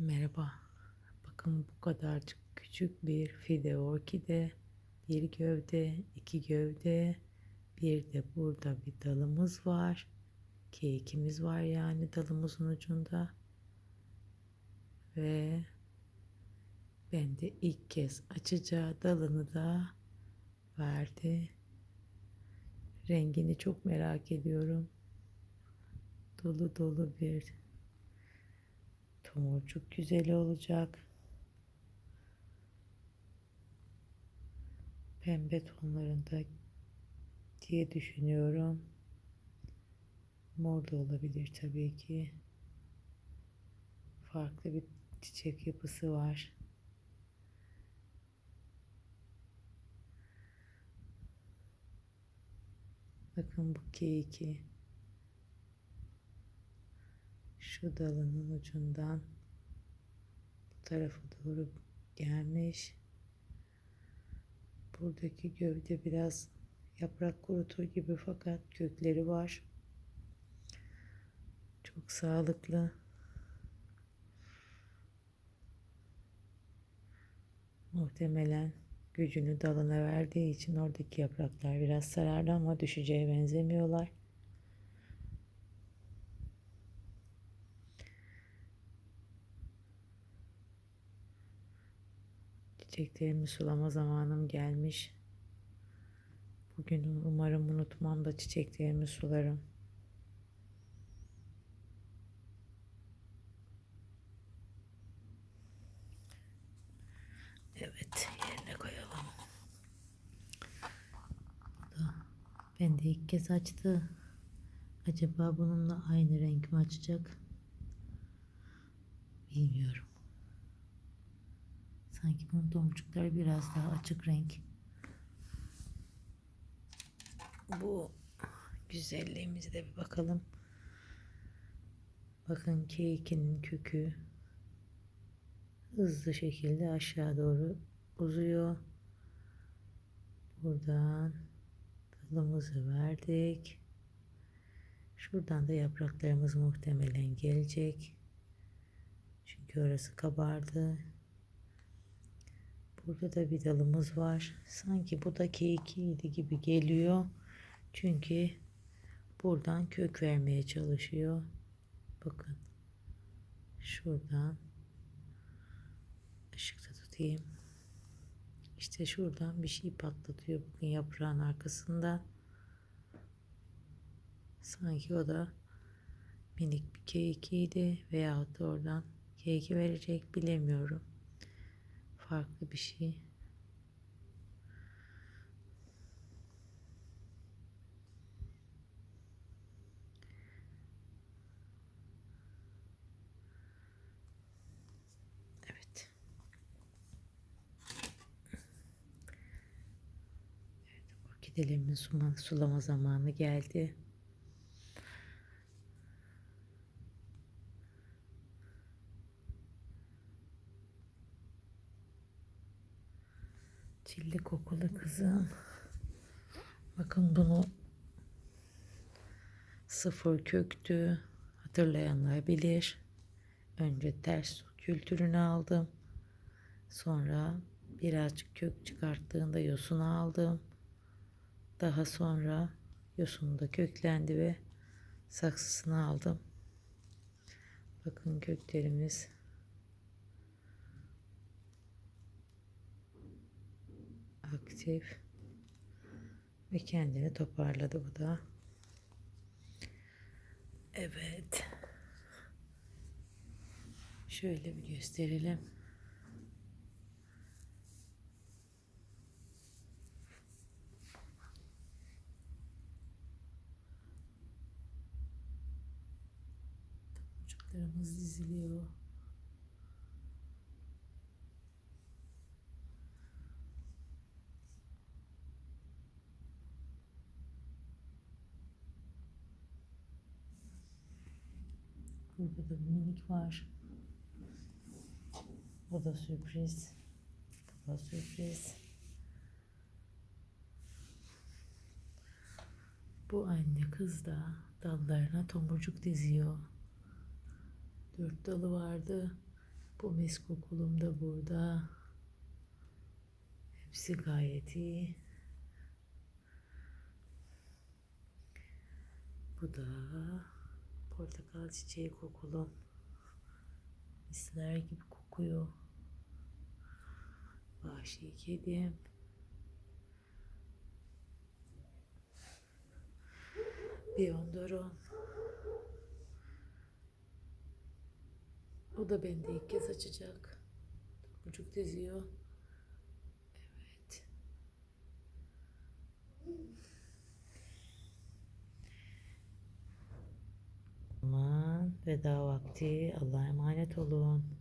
Merhaba. Bakın bu kadarcık küçük bir fide orkide, bir gövde, iki gövde, bir de burada bir dalımız var. Kekimiz var yani dalımızın ucunda. Ve ben de ilk kez açacağı dalını da verdi. Rengini çok merak ediyorum. Dolu dolu bir tomurcuk güzel olacak. Pembe tonlarında diye düşünüyorum. Mor da olabilir tabii ki. Farklı bir çiçek yapısı var. Bakın bu keyiki şu dalının ucundan bu tarafa doğru gelmiş. Buradaki gövde biraz yaprak kurutur gibi fakat kökleri var. Çok sağlıklı. Muhtemelen gücünü dalına verdiği için oradaki yapraklar biraz sarardı ama düşeceğe benzemiyorlar. Çiçeklerimi sulama zamanım gelmiş. Bugün umarım unutmam da çiçeklerimi sularım. Evet, yerine koyalım. Ben de ilk kez açtı. Acaba bununla aynı renk mi açacak? Bilmiyorum. Sanki bunun tomurcukları biraz daha açık renk. Bu güzelliğimize de bir bakalım. Bakın kekinin kökü hızlı şekilde aşağı doğru uzuyor. Buradan dalımızı verdik. Şuradan da yapraklarımız muhtemelen gelecek. Çünkü orası kabardı. Burada da bir dalımız var. Sanki bu da kekiydi gibi geliyor. Çünkü buradan kök vermeye çalışıyor. Bakın. Şuradan ışıkta tutayım. İşte şuradan bir şey patlatıyor bugün yaprağın arkasında. Sanki o da minik bir kekiydi veyahut da oradan keki verecek bilemiyorum. Farklı bir şey. Evet. Evet, orkidelerimin sulama, zamanı geldi. Çilli kokulu kızım. Bakın bunu sıfır köktü. Hatırlayanlar bilir. Önce ters kültürünü aldım. Sonra birazcık kök çıkarttığında yosunu aldım. Daha sonra yosunu da köklendi ve saksısını aldım. Bakın köklerimiz aktif ve kendini toparladı bu da. Evet. Şöyle bir gösterelim. Çocuklarımız diziliyor. Burada da bir minik var. Bu da sürpriz. Bu da sürpriz. Bu anne kız da dallarına tomurcuk diziyor. Dört dalı vardı. Bu mis kokulum da burada. Hepsi gayet iyi. Bu da portakal çiçeği kokulum. Misler gibi kokuyor. Vahşi kedim. Biyondoron. O da bende ilk kez açacak. Buçuk diziyor. Evet. Aman veda vakti. Allah'a emanet olun.